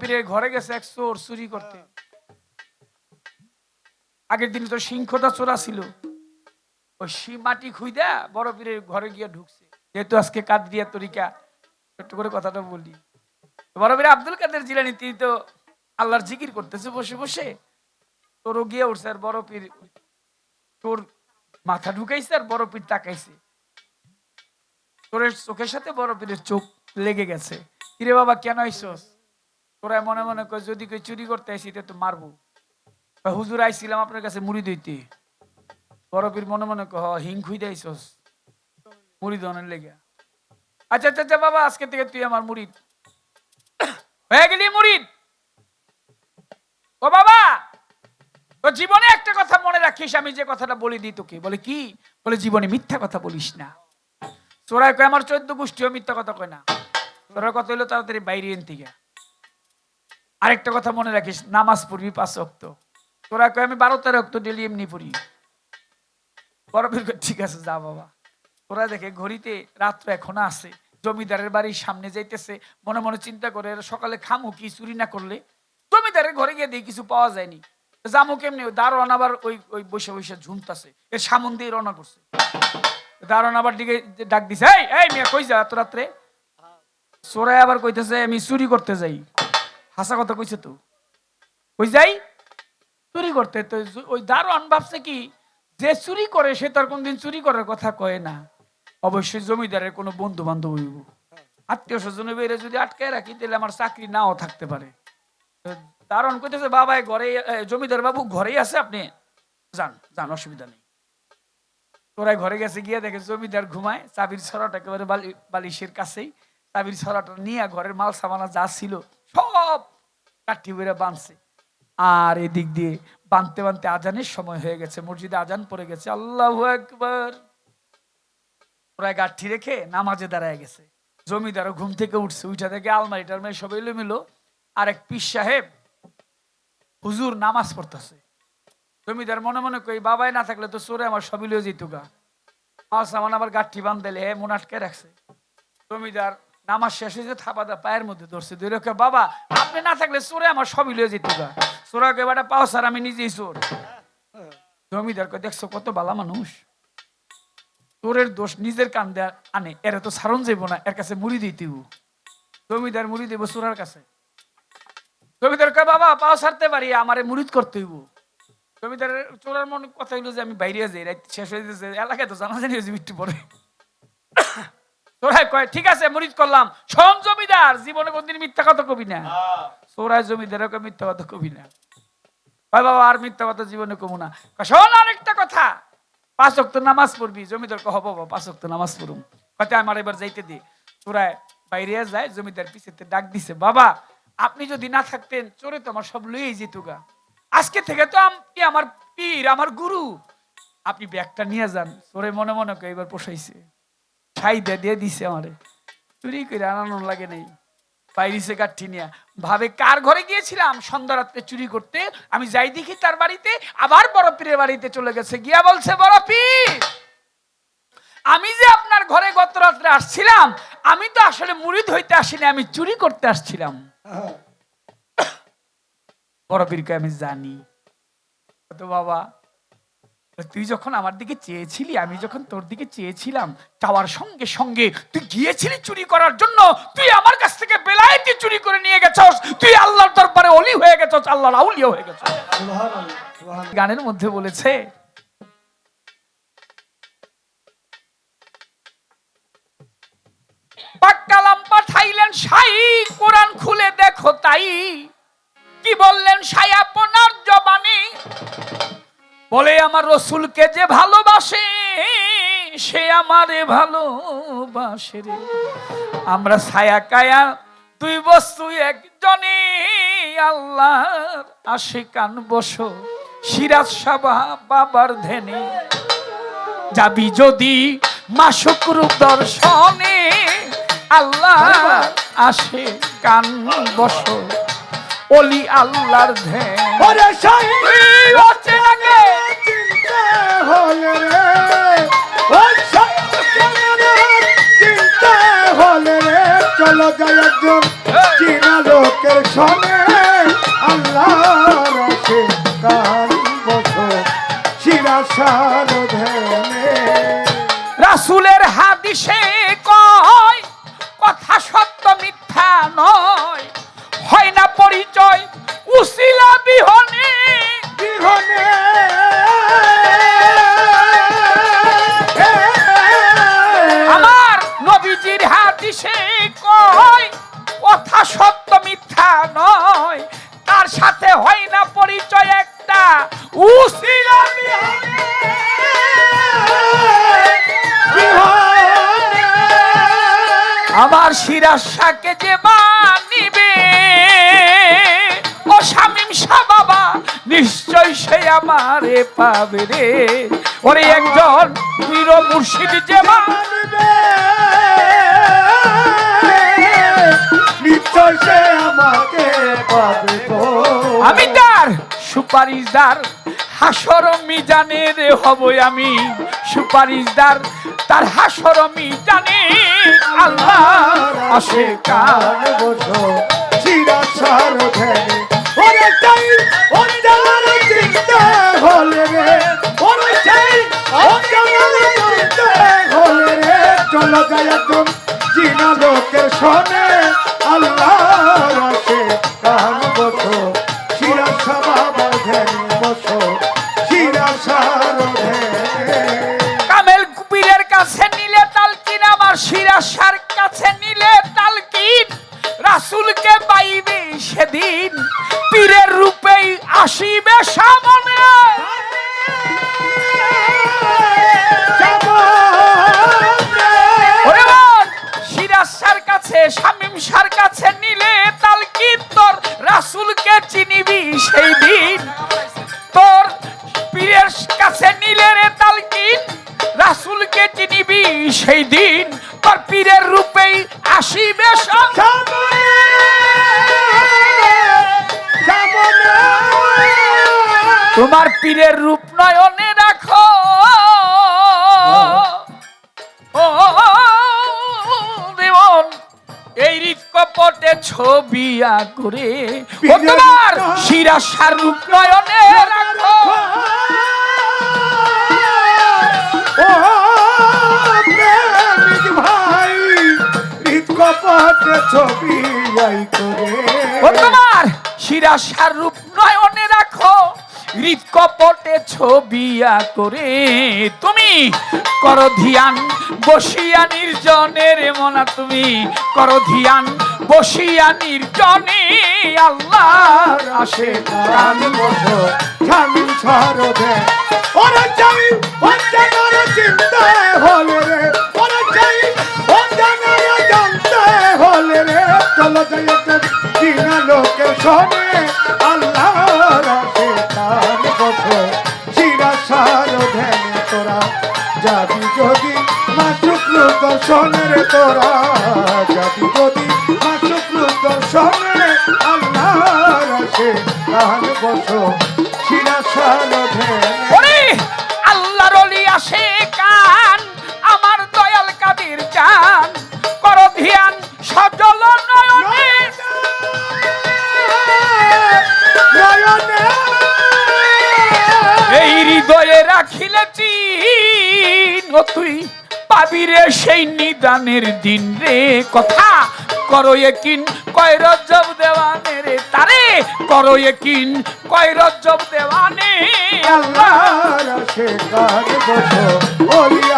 পীরের ঘরে গেছে এক চোর চুরি করতে। আগের দিন তো সিংহটা চোরা ছিল। ওই সি মাটি খুইদা বড় পীরের ঘরে গিয়ে ঢুকছে। যেহেতু আজকে কাদরিয়া তরিকা, একটু করে কথাটা বলি। বড় পীর আব্দুল কাদের জিলানি, তিনি তো আল্লাহর জিকির করতেছে বসে বসে। তোরও গিয়ে উঠছে আর বড় পীর তোর মাথা ঢুকাইছে আর বড় পীর তাকাইছে। তোরের চোখের সাথে বড় পীরের চোখ লেগে গেছে। কিরে বাবা, কেন আইসস? তোরা মনে মনে কর, যদি কেউ চুরি করতে আসি তে মারবো। হুজুর আইছিলাম আপনার কাছে মুড়ি দইতে বড় পীর মনে মনে কহ, হিং খুই দেয়ছস মুড়ি দনের লেগে। আচ্ছা আচ্ছা আচ্ছা বাবা, আজকে থেকে তুই আমার মুড়ি হয়ে গেলি মুড়ি ও বাবা তো জীবনে একটা কথা মনে রাখিস, আমি যে কথাটা বলি দিই তোকে। বলে কি? বলে, জীবনে মিথ্যা কথা বলিস না। চোরাই কয়, আমার চোদ্দ গোষ্ঠীও মিথ্যা কথা কয় না। তোরা কথা হইল, তাড়াতাড়ি বাইরে এন থেকে। আরেকটা কথা মনে রাখিস নামাজ পড়বি পাঁচ অক্ত তোরা কয় আমি বারো তেরো অক্ত ডেলি এমনি পড়ি। বড় ঠিক আছে যা বাবা। তোরা দেখে ঘড়িতে রাত্র এখনও আছে জমিদারের বাড়ির সামনে যাইতেছে মনে মনে চিন্তা করে সকালে খামু কি চুরি না করলে? জমিদারের ঘরে গিয়ে দেখি কিছু পাওয়া যায়নি। জামু কেমনি? দারোয়ান আবার ওই ওই বসে বসে ঝুমতাছে এর সামন দিয়ে রওনা করছে। দারোয়ান আবার দিকে ডাক দিছে এই এই মিয়া কই যা এত রাত্রে? চোরাই আবার কইতেছে আমি চুরি করতে যাই। হাসা কথা কইছে তো। কই যাই? চুরি করতে। তো ওই দারোয়ান ভাবছে কি, যে চুরি করে, সে তার কোনদিন চুরি করার কথা কয় না। অবশ্যই জমিদারের কোনো বন্ধু বান্ধব হইব। আত্মীয় স্বজনের বেড়ে যদি আটকায় রাখি, তাহলে আমার চাকরি নাও থাকতে পারে। দারোয়ান কইতেছে, বাবা ঘরে জমিদার বাবু ঘরেই আছে আপনি? যান যান, অসুবিধা নেই। তোরাই ঘরে গেছে, গিয়ে দেখে জমিদার ঘুমায়। চাবির ছড়াটা একেবারে বালি বালিশের কাছেই। চাবির ছড়াটা নিয়ে ঘরের মাল সামানা যা ছিল কাঠি বেড়ে বাঁধছে আর এদিক দিয়ে বাঁধতে বাঁধতে আজানের সময় হয়ে গেছে। মসজিদে আজান পড়ে গেছে। আল্লাহ একবার ওরা গাঠি রেখে নামাজে দাঁড়ায় গেছে। জমিদারও ঘুম থেকে উঠছে। উঠা থেকে আলমারি টালমারি সব এলোমেলো। আর এক পিস সাহেব হুজুর নামাজ পড়তেছে। জমিদার মনে মনে কই বাবাই না থাকলে তো চোরে আমার সবই লিয়ে যেত গা। আবার গাঠি বান্ধেলে হে, মন আটকে রাখছে। জমিদার নামাজ শেষ হয়েছে থাপাদা পায়ের মধ্যে ধরছে। দুই রেখে বাবা, আপনি না থাকলে চোরে আমার সবই লিয়ে যেত চোরাকে বেটা, পাও স্যার, আমি নিজেই চোর জমিদার কই দেখছ কত বালা মানুষ? চোরের দোষ নিজের কান্দে আনে, এরা তো সারণ যাইব না, এর কাছে মুড়ি দিতেও জমিদার মুড়ি দেব চোরার কাছে। জমিদার কয়, বাবা, পাও সারতে পারি, আমারে মুড়িদ করতে হইব। জমিদারের চোরার মনে কথা হইল যে, আমি বাইরে যাই, রাত শেষ হয়ে যাচ্ছে এলাকায় তো জানা জানি হয়েছে মৃত্যু পরে। চোরাই কয় ঠিক আছে মুড়িদ করলাম। শোন জমিদার জীবনে কোনদিন মিথ্যা কথা কবি না। চোরাই জমিদার কয় মিথ্যা কথা কবি না। কয় বাবা আর মিথ্যা কথা জীবনে কমু না। শোন আরেকটা কথা। পাঁচ অক্ত নামাজ পড়বি। জমিদার কহ বাবা পাঁচ অক্ত নামাজ পড়ুম। কথা আমার এবার যাইতে দি। চোরায় বাইরে যায় জমিদার পিছেতে ডাক দিছে বাবা আপনি যদি না থাকতেন চোরে তো আমার সব লইয়েই যেত গা। আজকে থেকে তো আপনি আমার পীর আমার গুরু। আপনি ব্যাগটা নিয়ে যান। চোরে মনে মনে করে এবার পোষাইছে। ছাই দিয়ে দিছে আমারে। চুরি করে আনানো লাগে নেই। বাইরিছে কাঠি নিয়ে। ভাবে কার ঘরে গিয়েছিলাম? সন্ধ্যা রাত্রে চুরি করতে। আমি যাই দেখি তার বাড়িতে। আবার বড় পীরের বাড়িতে চলে গেছে। গিয়া বলছে, বড় পীর, আমি যে আপনার ঘরে গত রাত্রে আসছিলাম, আমি তো আসলে মুড়িদ হইতে আসিনি, আমি চুরি করতে আসছিলাম। বড় পীরকে আমি জানি। তো বাবা তুই যখন আমার দিকে চেয়েছিলি আমি যখন তোর দিকে চেয়েছিলাম চাওয়ার সঙ্গে সঙ্গে তুই গিয়েছিলি চুরি করার জন্য তুই আমার কাছ থেকে বেলায়েতি চুরি করে নিয়ে গেছস। তুই আল্লাহর দরবারে অলি হয়ে গেছস আল্লাহর আউলিয়া হয়ে গেছস। গানের মধ্যে বলেছে পাক্কালাম পাঠাইলেন সাই কোরআন খুলে দেখো তাই। কি বললেন সাই আপনার জবানে? বলে আমার রসুলকে যে ভালোবাসে সে আমারে ভালোবাসে রে। আমরা ছায়া কায়া দুই বস্তু একজনে আল্লাহর আশে কান বসো সিরাজ সাবা বাবার ধেনে যাবি যদি মাসুক রূপ দর্শনে আল্লাহ আসে কান বসো অলি আল্লাহর ধ্যান। হলে রে। ওই হলে রে। চলো যাই একজন। চীনা লোকের শোনে শিরাশাকে যে মানিবে ও শামিম শাহ বাবা নিশ্চয় সে আমারে পাবে রে। ওরে একজন বীর মুর্শিদ যে মানিবে নিশ্চয় সে আমাকে পাবে আমি তার সুপারিশদার হাসর মিজানের হব আমি। সুপারিশদার তার হাসর মিজানে আল্লাহ আসে কার বসো চিরাচার ধ্যানে। ওরে চাই জানার চিন্তা হলে রে। ওরে চাই জানার চিন্তা হলে রে। চলো যায় তুমি জিনা লোকের শোনে। পীরের রূপেই আসিবে সামনে। সিরাজ কাছে শামিম শাহর কাছে নিলে তালকিন তোর? রাসূলকে চিনিবি সেই দিন। তোর পীরের কাছে নিলে রে তালকিন রাসূলকে চিনিবি সেই দিন। তোর পীরের রূপেই আসিবে সব তোমার পীরের রূপ নয়নে রাখো। দেবন এই হৃদকপটে ছবি করে ও তোমার শিরাশার রূপ নয়নে রাখো। ছবি করে ও তোমার শিরাশার রূপ নয়নে হৃদকপটে ছবিয়া করে তুমি করো ধিয়ান, বসিয়া নির্জনের মনা তুমি করো ধিয়ান, বসিয়া নির্জনে আল্লাহর আসে কান বসো স্বামী সরদে ওরা চাই অঞ্জনার চিন্তা হলে রে। ওরা চাই অঞ্জনার জানতে হলে রে। চলো যাই একটা চিনা লোকে শোনে তোরা যদি মা দর্শনে আল্লাহর আসে কান বসো শিরা আল্লাহর অলি আসে কান আমার দয়াল কাদির জান করো ধিয়ান সজল নয়নে। এই হৃদয়ে রাখিলে চিন তুই পাবি রে সেই নিদানের দিন রে। কথা করো একিন, কয় রজব দেওয়ানে রে তারে। করো একিন, কয় রজব দেওয়ানে আল্লাহ রাশে কার বসো ওলি